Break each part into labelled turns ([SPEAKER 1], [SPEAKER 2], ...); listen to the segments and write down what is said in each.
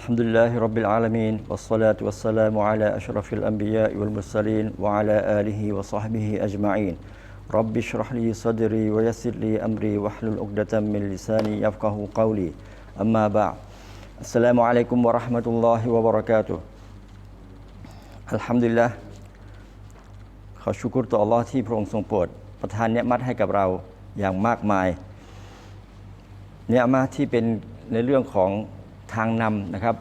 [SPEAKER 1] الحمد لله رب العالمين والصلاة والسلام على أشرف الأنبياء والمرسلين وعلى آله وصحبه أجمعين رب اشرح لي صدري ويسر لي أمري واحلل عقدة من لساني يفقه قولي أما بعد السلام عليكم ورحمة الله وبركاته الحمد لله ขอชุกุรต่อ Allah ที่พระองค์ทรงโปรดประทานเนืมัดให้กับเราอย่างมากมาย เนืมัดที่เป็นในเรื่องของ ทางนำนะครับ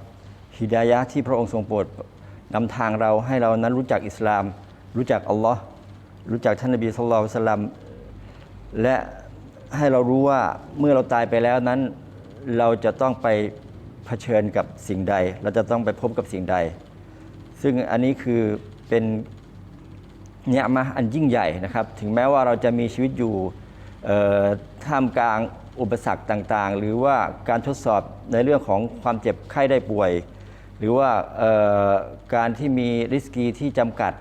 [SPEAKER 1] ฮิดายะที่พระองค์ทรงโปรดนำทางเราให้เรานั้นรู้จักอิสลาม รู้จักอัลลอฮ์รู้จักท่านนบีสุลต่านสลัมและให้เรารู้ว่าเมื่อเราตายไปแล้วนั้น เราจะต้องไปเผชิญกับสิ่งใด เราจะต้องไปพบกับสิ่งใด ซึ่งอันนี้คือเป็นเนี่ยมาอันยิ่งใหญ่นะครับ ถึงแม้ว่าเราจะมีชีวิตอยู่ท่ามกลาง อุปสรรคต่างๆ หรือว่าการทดสอบในเรื่องของความเจ็บไข้ได้ป่วย หรือว่าการที่มีริสกีที่จำกัด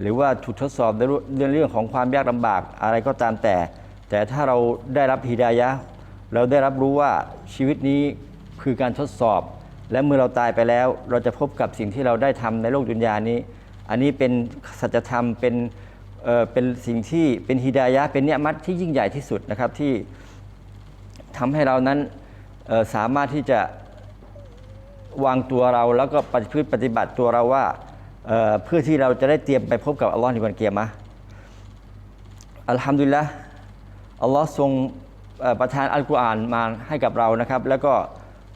[SPEAKER 1] หรือว่าถูกทดสอบในเรื่องของความยากลำบากอะไรก็ตามแต่ แต่ถ้าเราได้รับฮิดายะเราได้รับรู้ว่าชีวิตนี้คือการทดสอบ และเมื่อเราตายไปแล้ว เราจะพบกับสิ่งที่เราได้ทำในโลกดุนยานี้ อันนี้เป็นสัจธรรมเป็นเเป็นสิ่งที่เป็นฮิดายะเป็นเนียมัตที่ยิ่งใหญ่ที่สุดนะครับที่ ทำให้เรานั้นสามารถที่จะวางตัวเราแล้วก็ปฏิพฤติปฏิบัติตัวเราว่าเเพื่อที่เราจะได้เตรียมไปพบกับอัลลอฮ์ในวันเกียรมะอัลฮัมดุลิลละอัลลอฮ์ทรงประทานอัลกุรอานมาให้กับเรานะครับ แล้วก็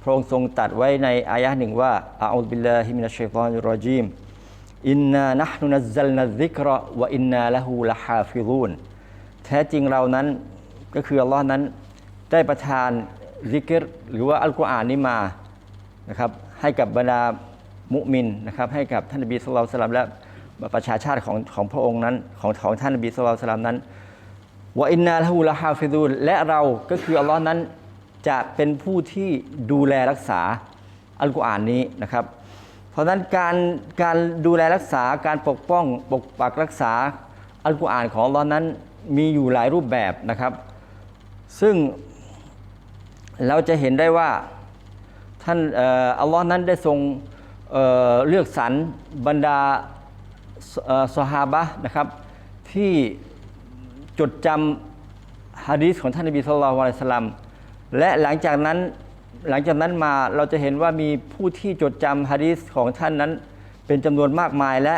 [SPEAKER 1] พระองค์ทรงตัดไว้ในอายะหนึ่งว่าอาอูบิลลาฮิมินัชชัยฏอนิรรจีมอินนานะห์นุนัซซัลนัซิกระวะอินนาละฮูละฮาฟิรูนแท้จริงเรานั้นก็คืออัลลอฮ์นั้น ได้ประทานซิกรหรือว่าอัลกุรอานนี้มานะครับให้กับบรรดามุมินนะครับให้กับท่านนบีสุลต่านสลัมและประชาชาติของของพระองค์นั้น ของของท่านนบีสุลต่านสลัมนั้นวอินนาละฮูละฮาฟิรูนและเราก็คืออัลลอฮ์นั้นจะเป็นผู้ที่ดูแลรักษาอัลกุรอานนี้นะครับ เพราะฉะนั้นการการดูแลรักษาการปกป้องปกปักรักษาอัลกุรอานของอัลลอฮ์นั้นมีอยู่หลายรูปแบบนะครับ ซึ่ง เราจะเห็นได้ว่าท่านอัลลอฮ์นั้นได้ทรงเเลือกสรรบรรดาเอ่อซอฮาบะนะครับ ที่จดจำฮะดีษของท่านนบีสุลต่านละสลัมและหลังจากนั้นหลังจากนั้นมาเราจะเห็นว่ามีผู้ที่จดจำฮะดีษของท่านนั้นเป็นจำนวนมากมายและ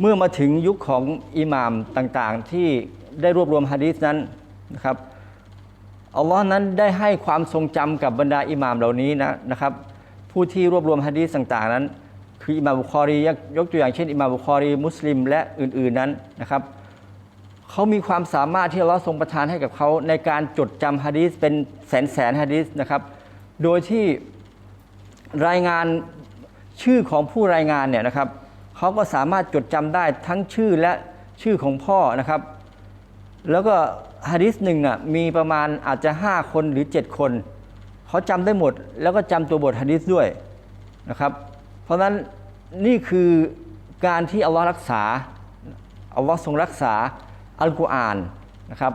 [SPEAKER 1] เมื่อมาถึงยุคของอิหม่ามต่างๆ ที่ได้รวบรวมฮะดีษนั้นนะครับ อัลลอฮ์นั้นได้ให้ความทรงจำกับบรรดาอิหม่ามเหล่านี้นะนะครับ ผู้ที่รวบรวมฮะดีษต่างๆนั้น คืออิหม่ามบุคอรียกตัวอย่างเช่นอิหม่ามบุคอรีมุสลิม และอื่นๆนั้นนะครับเขามีความสามารถที่อัลเลอฮ์ทรงประทานให้กับเขาในการจดจำฮะดีษเป็นแสนแสนฮะดีษนะครับ โดยที่รายงานชื่อของผู้รายงานเนี่ยนะครับเขาก็สามารถจดจำได้ทั้งชื่อและชื่อของพ่อนะครับ แล้วก็ ฮะดีษหนึ่งอะมีประมาณอาจจะ 5 คนหรือ 7 คน เขาจำได้หมด แล้วก็จำตัวบทฮะดีษด้วยนะครับ เพราะฉะนั้นนี่คือการที่อัลลอฮ์รักษาอัลลอฮ์ทรงรักษาอัลกุรอานนะครับ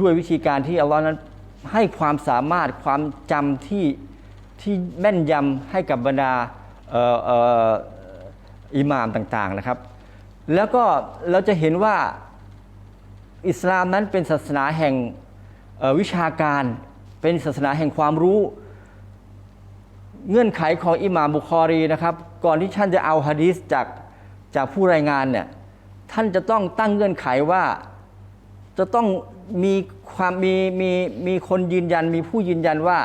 [SPEAKER 1] ด้วยวิธีการที่อัลลอฮ์นั้นให้ความสามารถความจำที่ที่แม่นยำให้กับบรรดาอิหม่ามต่างๆนะครับ แล้วก็เราจะเห็นว่า อิสลามนั้นเป็นศาสนาแห่งวิชาการ เป็นศาสนาแห่งความรู้ เงื่อนไขของอิหม่ามบุคอรีนะครับ ก่อนที่ท่านจะเอาฮะดีษจากจากผู้รายงานเนี่ยท่านจะต้องตั้งเงื่อนไขว่าจะต้องมีความมีมีมีคนยืนยันมีผู้ยืนยันว่า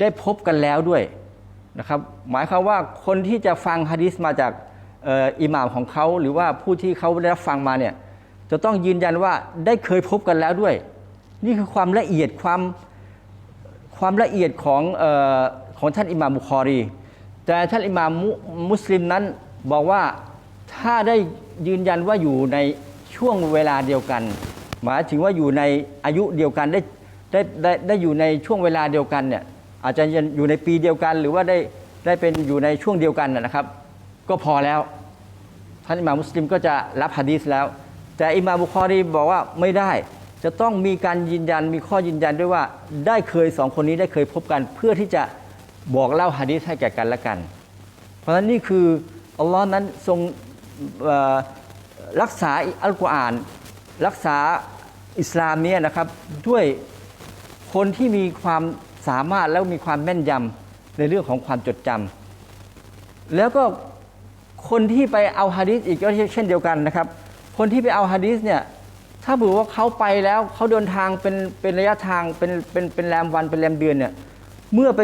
[SPEAKER 1] ได้พบกันแล้วด้วยนะครับหมายความว่าคนที่จะฟังฮะดีษมาจากอออิหม่ามของเขา หรือว่าผู้ที่เขาได้รับฟังมาเนี่ย จะต้องยืนยันว่าได้เคยพบกันแล้วด้วย นี่คือความละเอียดความความละเอียดของออของท่านอิหม่ามบุคอรี แต่ท่านอิหม่ามมุสลิมนั้นบอกว่าถ้าได้ยืนยันว่าอยู่ในช่วงเวลาเดียวกัน หมายถึงว่าอยู่ในอายุเดียวกันได้ได้ได้ได้อยู่ในช่วงเวลาเดียวกันเนี่ยอาจจะอยู่ในปีเดียวกัน หรือว่าได้ได้เป็นอยู่ในช่วงเดียวกันนะครับ ก็พอแล้ว ท่านอิหม่ามมุสลิมก็จะรับฮะดีษแล้ว แต่อิมาบุคอรีบอกว่าไม่ได้ จะต้องมีการยืนยันมีข้อยืนยันด้วยว่าได้เคยสองคนนี้ได้เคยพบกันเพื่อที่จะบอกเล่าฮะดีษให้แก่กันและกัน เพราะฉะนั้นนี่คืออัลลอฮ์นั้นทรงรักษาอัลกุรอาน รักษาอิสลามเนี่ยนะครับด้วยคนที่มีความสามารถแล้วมีความแม่นยำในเรื่องของความจดจำแล้วก็คนที่ไปเอาฮะดีษอีกก็เช่นเดียวกันนะครับ คนที่ไปเอาฮะดีษเนี่ยถ้าเผื่อว่าเขาไปแล้วเขาเดินทางเป็นเป็นระยะทางเป็นเป็นเป็นแรมวันเป็นแรมเดือนเนี่ยเมื่อไป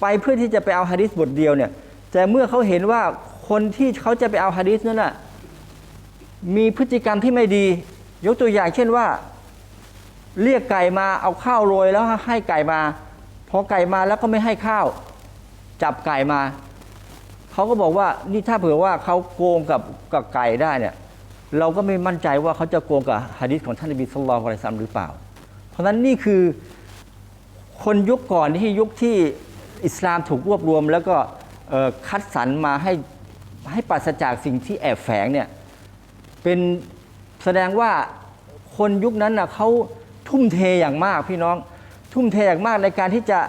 [SPEAKER 1] ไปเพื่อที่จะไปเอาฮะดีษบทเดียวเนี่ยแต่เมื่อเขาเห็นว่าคนที่เขาจะไปเอาฮะดีษนั้นน่ะมีพฤติกรรมที่ไม่ดี ยกตัวอย่างเช่นว่า เรียกไก่มาเอาข้าวโรยแล้วให้ไก่มาพอไก่มาแล้วก็ไม่ให้ข้าว จับไก่มา เขาก็บอกว่านี่ถ้าเผื่อว่าเขาโกงกับกับไก่ได้เนี่ย เราก็ไม่มั่นใจว่าเขาจะโกงกับฮะดิษของท่านนบีสุลต่านอะลัยฮิสซาลามหรือเปล่า เพราะฉะนั้นนี่คือคนยุคก่อนที่ยุคที่อิสลามถูกรวบรวม แล้วก็คัดสรรมาให้ให้ปราศจากสิ่งที่แอบแฝงเนี่ยเป็นแสดงว่าคนยุคนั้นนะเขาทุ่มเทอย่างมากพี่น้องทุ่มเทอย่างมากในการที่จะ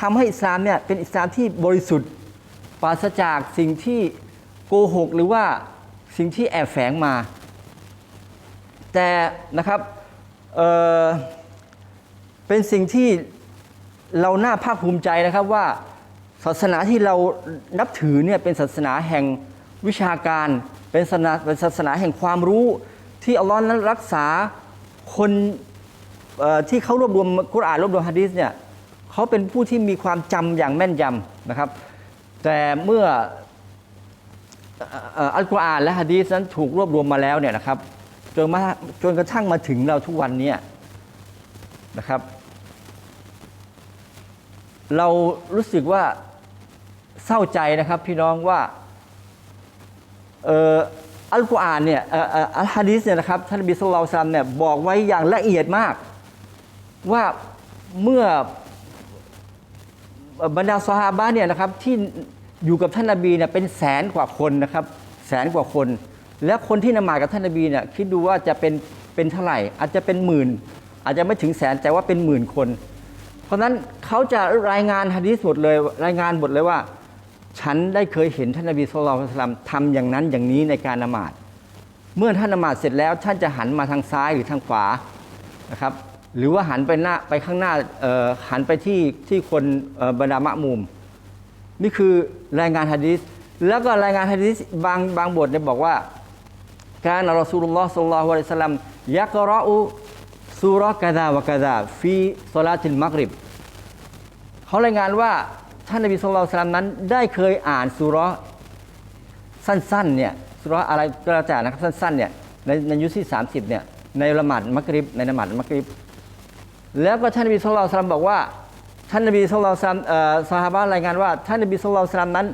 [SPEAKER 1] ทำให้อิสลามเนี่ยเป็นอิสลามที่บริสุทธิ์ปราศจากสิ่งที่โกหกหรือว่าสิ่งที่แอบแฝงมา แต่นะครับเเป็นสิ่งที่เราน่าภาคภูมิใจนะครับว่าศาสนาที่เรานับถือเนี่ยเป็นศาสนาแห่งวิชาการ เป็นศาสนาเป็นศาสนาแห่งความรู้ ที่อัลลอฮ์นั้นรักษาคนที่เขารวบรวมกุรอานรวบรวมฮะดีษเนี่ยเขาเป็นผู้ที่มีความจำอย่างแม่นยำนะครับ แต่เมื่ออัลกุรอานและฮะดีษนั้นถูกรวบรวมมาแล้วเนี่ยนะครับ จนมาจนกระทั่งมาถึงเราทุกวันนี้นะครับ เรารู้สึกว่าเศร้าใจนะครับพี่น้องว่าเอออัลกุรอานเนี่ยอัลฮะดีษเนี่ยนะครับท่านบีสุลต่านเนี่ยบอกไว้อย่างละเอียดมาก ว่าเมื่อบรรดาซอฮาบะเนี่ยนะครับที่อยู่กับท่านนบีเนี่ยเป็นแสนกว่าคนนะครับ แสนกว่าคน และคนที่นมาดกับท่านนบีเนี่ยคิดดูว่าจะเป็นเป็นเท่าไหร่ อาจจะเป็นหมื่น อาจจะไม่ถึงแสนแต่ว่าเป็นหมื่นคน เพราะฉะนั้นเขาจะรายงานฮะดีษหมดเลยรายงานหมดเลยว่า ฉันได้เคยเห็นท่านนบีสุลต่านทำอย่างนั้นอย่างนี้ในการนมาดเมื่อท่านนมาดเสร็จแล้วท่านจะหันมาทางซ้ายหรือทางขวานะครับหรือว่าหันไปหน้าไปข้างหน้าเอ่อหันไปที่ที่คนบรรดามะมุม นี่คือรายงานฮะดีษแล้วก็รายงานฮะดีษบางบางบทเนี่ยบอกว่า การรอสูลุลลอฮ์สัลลัลลอฮุอะลัยฮิวะสัลลัมยักรออูซูเรากะซาวะกะซาฟีศอลาติลมักริบเขารายงานว่าท่านนบีสุลต่านนั้น ได้เคยอ่านสุราสั้นๆเนี่ยสุราอะไรก็แล้วแต่นะครับสั้นๆเนี่ยในในยุคที่ 30เนี่ยในละหมาดมักริบในละหมาดมักริบ แล้วก็ท่านนบีสุลต่านบอกว่า ท่านนบีสุลต่านเอ่อซอฮาบะห์รายงานว่า ท่านนบีสุลต่านนั้น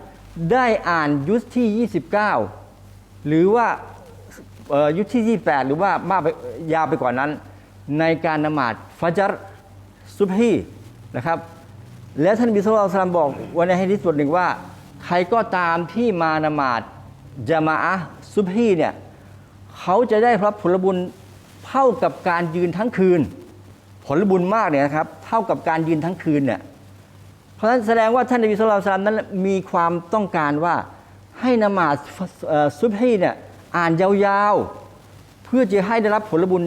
[SPEAKER 1] ได้อ่านยุคที่ 29 หรือว่า อ่อยุคที่ 28 หรือว่ามากไปยาวไปกว่านั้น ในการนมาดฟัจรซุบฮีนะครับและท่านบิสุลต่านบอกวันในฮะดีษบทหนึ่งว่า ใครก็ตามที่มานมาดจามาอะซุบฮีเนี่ยเขาจะได้รับผลบุญเท่ากับการยืนทั้งคืน ผลบุญมากเนี่ยนะครับเท่ากับการยืนทั้งคืนเนี่ยเพราะฉะนั้นแสดงว่าท่านนบีสุลต่านนั้นมีความต้องการว่าให้นมาดซุบฮีเนี่ย อ่านยาวๆ เพื่อจะให้ได้รับผลบุญ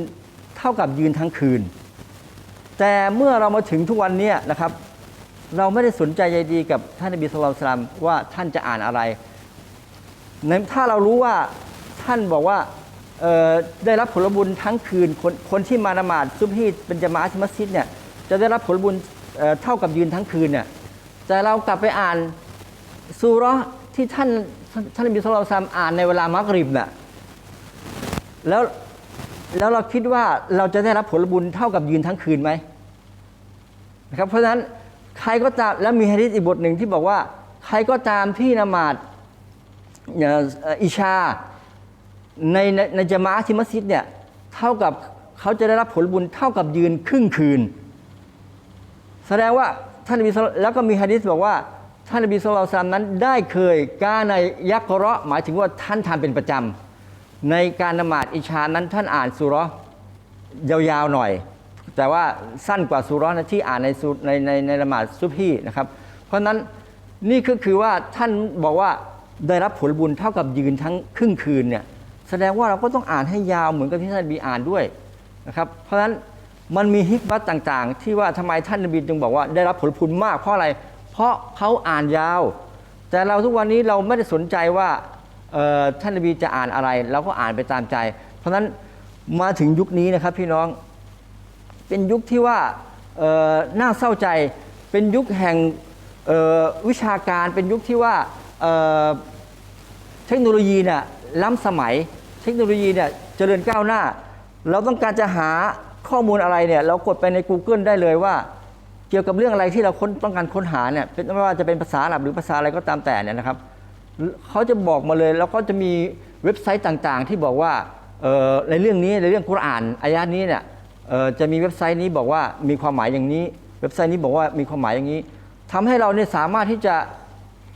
[SPEAKER 1] เท่ากับยืนทั้งคืน แต่เมื่อเรามาถึงทุกวันนี้นะครับ เราไม่ได้สนใจใยดีกับท่านนบีสุลต่านว่าท่านจะอ่านอะไรในถ้าเรารู้ว่าท่านบอกว่าได้รับผลบุญทั้งคืนคนคนที่มาละหมาดซุบฮีดเป็นจามะที่มัสยิดเนี่ยจะได้รับผลบุญเเท่ากับยืนทั้งคืนเนี่ยแต่เรากลับไปอ่านซูร์ที่ท่านท่านนบีสุลต่านอ่านในเวลามักริบน่ะ แล้วแล้วเราคิดว่าเราจะได้รับผลบุญเท่ากับยืนทั้งคืนไหมนะครับ เพราะฉะนั้นใครก็ตามแล้วมีฮะดีษอีกบทหนึ่งที่บอกว่า ใครก็ตามที่นมาดอิชาในในในจมะที่มัสยิดเนี่ยเท่ากับเขาจะได้รับผลบุญเท่ากับยืนครึ่งคืน แสดงว่าท่านนบีแล้วก็มีฮะดีษบอกว่าท่านนบีสุลต่านนั้นได้เคยการในยักษ์เราะห์หมายถึงว่าท่านทำเป็นประจำ ในการนมาดอิชานั้นท่านอ่านสุรยาวๆหน่อย แต่ว่าสั้นกว่าสุรนะที่อ่านในในในในละหมาดซุบฮีนะครับ เพราะนั้นนี่ก็คือว่าท่านบอกว่าได้รับผลบุญเท่ากับยืนทั้งครึ่งคืนเนี่ยแสดงว่าเราก็ต้องอ่านให้ยาวเหมือนกับที่ท่านบีอ่านด้วยนะครับ เพราะฉะนั้นมันมีฮิกบัตต่างๆ ที่ว่าทำไมท่านนบีจึงบอกว่าได้รับผลบุญมากเพราะอะไร เพราะเขาอ่านยาว แต่เราทุกวันนี้เราไม่ได้สนใจว่า ท่านนบีจะอ่านอะไรเราก็อ่านไปตามใจ เพราะฉะนั้นมาถึงยุคนี้นะครับพี่น้องเป็นยุคที่ว่าน่าเศร้าใจ เป็นยุคแห่งวิชาการเป็นยุคที่ว่าเเทคโนโลยีเนี่ยล้ำสมัย เทคโนโลยีเนี่ยเจริญก้าวหน้า เราต้องการจะหาข้อมูลอะไรเนี่ยเรากดไปใน Google ได้เลยว่า เกี่ยวกับเรื่องอะไรที่เราค้นต้องการค้นหาเนี่ยไม่ว่าจะเป็นภาษาหรับหรือภาษาอะไรก็ตามแต่เนี่ยนะครับ เขาจะบอกมาเลยแล้วก็จะมีเว็บไซต์ต่างๆ ที่บอกว่าในเรื่องนี้ในเรื่องกุรานอายะนี้เนี่ยจะมีเว็บไซต์นี้บอกว่ามีความหมายอย่างนี้ เว็บไซต์นี้บอกว่ามีความหมายอย่างนี้ทำให้เราเนี่ยสามารถที่จะ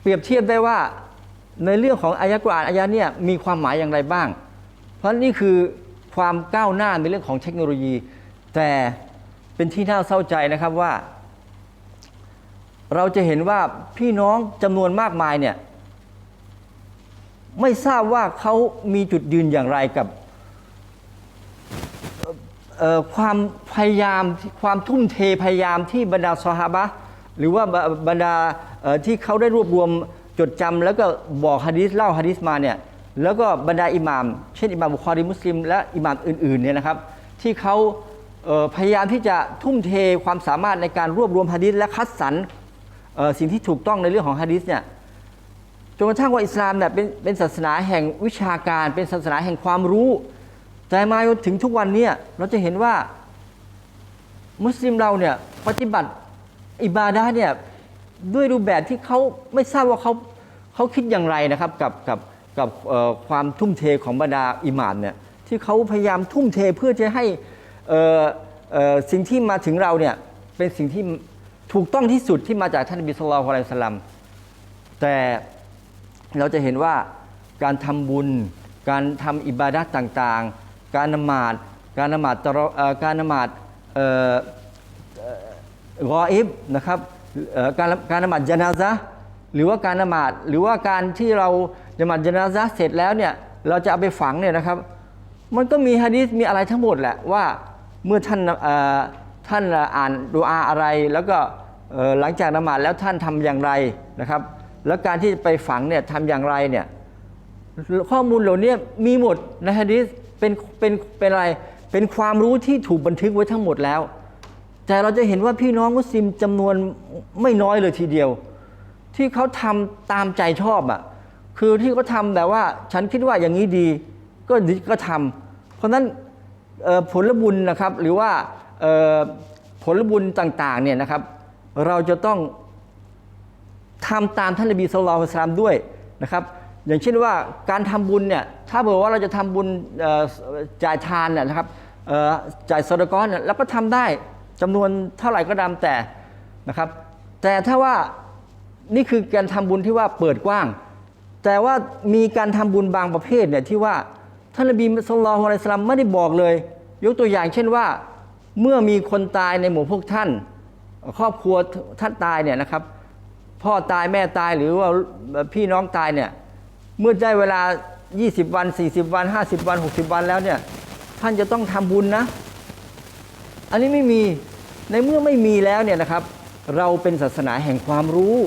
[SPEAKER 1] เปรียบเทียบได้ว่าในเรื่องของอายะกุรานอายะเนี่ยมีความหมายอย่างไรบ้าง เพราะนี่คือความก้าวหน้าในเรื่องของเทคโนโลยี แต่เป็นที่น่าเศร้าใจนะครับว่า เราจะเห็นว่าพี่น้องจำนวนมากมายเนี่ย ไม่ทราบว่าเขามีจุดยืนอย่างไรกับความพยายามความทุ่มเทพยายามที่บรรดาซอฮาบะหรือว่าบรรดาที่เขาได้รวบรวมจดจำแล้วก็บอกฮะดีษเล่าฮะดีษมาเนี่ยแล้วก็บรรดาอิหมาม เช่นอิหม่ามบุคอรีมุสลิม และอิหม่ามอื่นๆเนี่ยนะครับ ที่เขาเพยายามที่จะทุ่มเทความสามารถในการรวบรวมฮะดีษและคัดสรรสิ่งที่ถูกต้องในเรื่องของฮะดีษเนี่ย จนกระทั่งว่าอิสลามเนี่ยเป็นเป็นศาสนาแห่งวิชาการเป็นศาสนาแห่งความรู้ แต่มาจนถึงทุกวันเนี้เราจะเห็นว่ามุสลิมเราเนี่ยปฏิบัติอิบาดะห์เนี่ยด้วยรูปแบบที่เขาไม่ทราบว่าเขาเขาคิดอย่างไรนะครับกับกับกับความทุ่มเทของบรรดาอิหม่ามเนี่ยที่เขาพยายามทุ่มเทเพื่อจะให้เสิ่งที่มาถึงเราเนี่ยเป็นสิ่งที่ถูกต้องที่สุดที่มาจากท่านบีสุลต่านละสลัมแต่ เราจะเห็นว่าการทำบุญ การทำอิบาดะต่างๆ การนมาดการนมาดตะเราะเอ่อการนมาดเอ่อเอ่อรออิบนะครับการการนมาดจนาซะห์หรือว่าการนมาดหรือว่าการที่เรานมาดจนาซะเสร็จแล้วเนี่ยเราจะเอาไปฝังเนี่ยนะครับ มันก็มีฮะดีษมีอะไรทั้งหมดแหละว่าเมื่อท่านท่านอ่านดูอาอะไร แล้วก็หลังจากนมาดแล้วท่านทำอย่างไรนะครับ แล้วการที่ไปฝังเนี่ยทำอย่างไรเนี่ยข้อมูลเหล่านี้มีหมดในฮะดีษเป็นเป็นเป็นอะไรเป็นความรู้ที่ถูกบันทึกไว้ทั้งหมดแล้ว แต่เราจะเห็นว่าพี่น้องมุสลิมจำนวนไม่น้อยเลยทีเดียว ที่เขาทำตามใจชอบอะคือที่เขาทำแบบว่าฉันคิดว่าอย่างนี้ดีก็ดีก็ทำเพราะฉะนั้นผลบุญนะครับหรือว่าผลบุญต่างๆเนี่ยนะครับ เราจะต้อง ทำตามท่านนบีสุลต่านสลามด้วยนะครับอย่างเช่นว่าการทำบุญเนี่ยถ้าเผื่อว่าเราจะทำบุญจ่ายทานเนี่ยนะครับจ่ายสดก้อนเนี่ยเราก็ทำได้จำนวนเท่าไหร่ก็ตามแต่นะครับ แต่ถ้าว่านี่คือการทำบุญที่ว่าเปิดกว้าง แต่ว่ามีการทำบุญบางประเภทเนี่ยที่ว่าท่านนบีสุลต่านอะลัยฮิสสลามไม่ได้บอกเลย ยกตัวอย่างเช่นว่าเมื่อมีคนตายในหมู่พวกท่าน ครอบครัวท่านตายเนี่ยนะครับ พ่อตายแม่ตายหรือว่าพี่น้องตายเนี่ยเมื่อได้เวลา 20 วัน 40 วัน 50 วัน 60 วันแล้วเนี่ยท่านจะต้องทำบุญนะ อันนี้ไม่มีในเมื่อไม่มีแล้วเนี่ยนะครับ เราเป็นศาสนาแห่งความรู้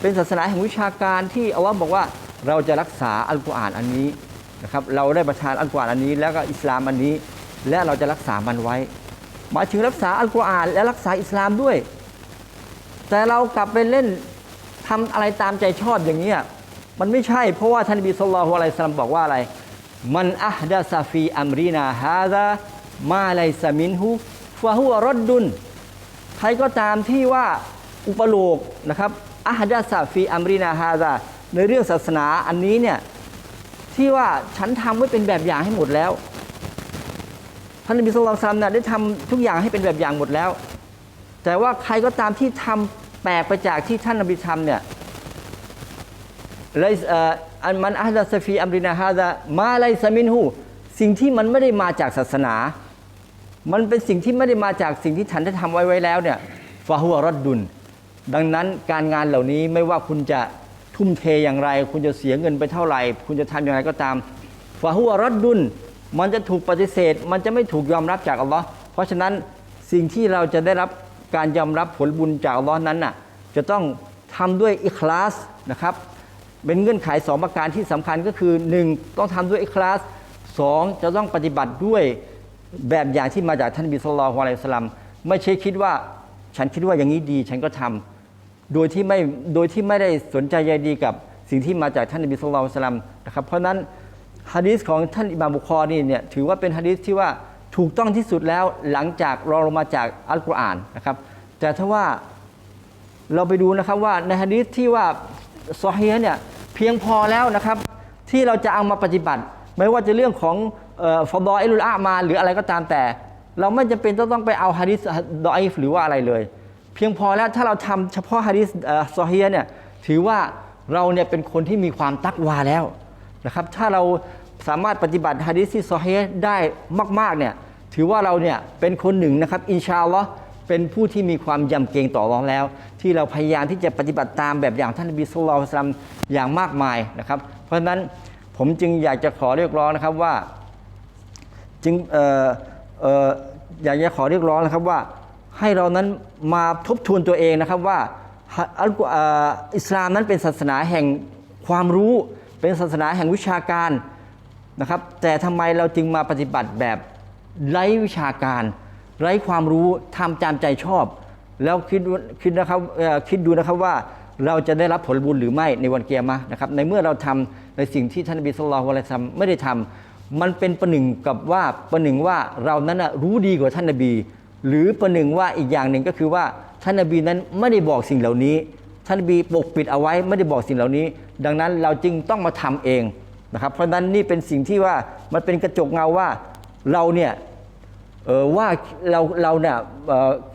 [SPEAKER 1] เป็นศาสนาแห่งวิชาการที่อัลลอฮ์บอกว่าเราจะรักษาอัลกุรอานอันนี้นะครับเราได้ประทานอัลกุรอานอันนี้ แล้วก็อิสลามอันนี้ และเราจะรักษามันไว้หมายถึงรักษาอัลกุรอานและรักษาอิสลามด้วย แต่เรากลับไปเล่น ทำอะไรตามใจชอบอย่างนี้ยมันไม่ใช่เพราะว่าท่านนบีสุลต่านอะลัยสลามบอกว่าอะไร มันอัฮดะซาฟีอัมรีนาฮาซามาไลซามินฮูฟะฮุวะรดดุนใครก็ตามที่ว่าอุปโลกนะครับอาฮัดะซาฟีอัมรีนาฮาซาในเรื่องศาสนาอันนี้เนี่ยที่ว่าฉันทำไว้เป็นแบบอย่างให้หมดแล้วท่านนบีสุลต่านนะได้ทำทุกอย่างให้เป็นแบบอย่างหมดแล้ว แต่ว่าใครก็ตามที่ทำ แปลกไปจากที่ท่านนบีทำเนี่ยเลอันมันอาฮัดะซาฟีอัมรีนาฮาซามาไลซามินฮูสิ่งที่มันไม่ได้มาจากศาสนา มันเป็นสิ่งที่ไม่ได้มาจากสิ่งที่ฉันได้ทำไว้ไว้แล้วเนี่ยฟาฮัวรดดุลดังนั้นการงานเหล่านี้ไม่ว่าคุณจะทุ่มเทอย่างไร คุณจะเสียเงินไปเท่าไหร่ คุณจะทำอย่างไรก็ตามฟาหัวรดดุนมันจะถูกปฏิเสธ มันจะไม่ถูกยอมรับจากอัลลอฮ์เพราะฉะนั้นสิ่งที่เราจะได้รับ การยอมรับผลบุญจากอัลลอฮ์นั้นน่ะจะต้องทำด้วยอิคลาสนะครับเป็นเงื่อนไขสองประการที่สำคัญก็คือ 1. ต้องทำด้วยอิคลาสสองจะต้องปฏิบัติด้วยแบบอย่างที่มาจากท่านบีสุลต่านละฮ์อะลัยสลัมไม่ใช่คิดว่าฉันคิดว่าอย่างนี้ดีฉันก็ทำโดยที่ไม่โดยที่ไม่ได้สนใจใยดีกับสิ่งที่มาจากท่านบีสุลต่านละฮ์อะลัยสลัมนะครับเพราะนั้นฮะดีษของท่านอิมามบุคอรีเนี่ยถือว่าเป็นฮะดีษที่ว่า ถูกต้องที่สุดแล้วหลังจากรองลงมาจากอัลกุรอานนะครับแต่ถ้าว่าเราไปดูนะครับว่าในฮะดีษที่ว่าซอฮีเนี่ยเพียงพอแล้วนะครับ ที่เราจะเอามาปฏิบัติ ไม่ว่าจะเรื่องของฟอดอเอลุลอามาหรืออะไรก็ตามแต่ เราไม่จำเป็นต้องไปเอาฮะดีษดออีฟหรือว่าอะไรเลย เพียงพอแล้วถ้าเราทำเฉพาะฮะดีษซอฮีเนี่ยถือว่าเราเนี่ยเป็นคนที่มีความตักวาแล้วนะครับ ถ้าเรา สามารถปฏิบัติฮะดีษที่ซอฮีฮ์ได้มากๆเนี่ยถือว่าเราเนี่ยเป็นคนหนึ่งนะครับอินชาอัลลอฮ์เป็นผู้ที่มีความยำเกรงต่ออัลเลอฮ์แล้ว ที่เราพยายามที่จะปฏิบัติตามแบบอย่างท่านนบีสุลต่านสลัมอย่างมากมายนะครับ เพราะฉะนั้นผมจึงอยากจะขอเรียกร้องนะครับว่าจึงเอ่อเอ่ออยากจะขอเรียกร้องนะครับว่าให้เรานั้นมาทบทวนตัวเองนะครับว่าอัลกุอิสลามนั้นเป็นศาสนาแห่งความรู้ เป็นศาสนาแห่งวิชาการ นะครับ แต่ทำไมเราจึงมาปฏิบัติแบบไร้วิชาการ ไร้ความรู้ทำตามใจชอบ แล้วคิดคิดนะครับคิดดูนะครับว่าเราจะได้รับผลบุญหรือไม่ในวันเกียรมะห์นะครับ ในเมื่อเราทำในสิ่งที่ท่านบีสุลต่าฮุอะลัยซัมไม่ได้ทำมันเป็นประหนึ่งกับว่าประหนึ่งว่าเรานั้นน่ะรู้ดีกว่าท่านนบี หรือประหนึ่งว่าอีกอย่างหนึ่งก็คือว่าท่านนบีนั้นไม่ได้บอกสิ่งเหล่านี้ ท่านนบีปกปิดเอาไว้ไม่ได้บอกสิ่งเหล่านี้ ดังนั้นเราจึงต้องมาทำเอง นะครับเพราะนั้นนี่เป็นสิ่งที่ว่ามันเป็นกระจกเงาว่าเราเนี่ยว่าเราเราเนี่ย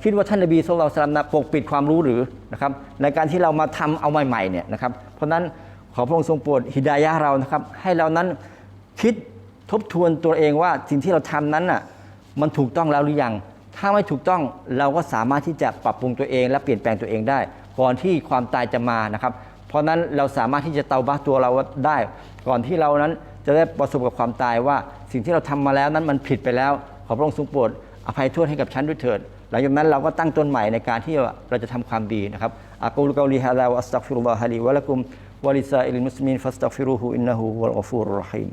[SPEAKER 1] คิดว่าท่านนบีสุลต่านนะปกปิดความรู้หรือนะครับในการที่เรามาทำเอาใหม่ๆเนี่ยนะครับเพราะนั้นขอพระองค์ทรงโปรดฮิดายะเรานะครับให้เรานั้นคิดทบทวนตัวเองว่าสิ่งที่เราทำนั้นน่ะมันถูกต้องแล้วหรือยัง ถ้าไม่ถูกต้องเราก็สามารถที่จะปรับปรุงตัวเอง และเปลี่ยนแปลงตัวเองได้ ก่อนที่ความตายจะมานะครับ เพราะนั้นเราสามารถที่จะเตาบ้าตัวเราได้ ก่อนที่เรานั้นจะได้ประสบกับความตายว่า สิ่งที่เราทำมาแล้วนั้นมันผิดไปแล้ว ขอพระองค์ทรงโปรดอภัยโทษให้กับฉันด้วยเถิดหลังจากนั้นเราก็ตั้งต้นใหม่ในการที่เราจะทำความดีนะครับอากูลกาลีฮะลาอัสตักฟิรุลลอฮะลีวะลักุมวะลิซาอิลมุสลิมินฟัสตักฟิรุฮูอินนะฮูวัลอฟูรุรรฮีม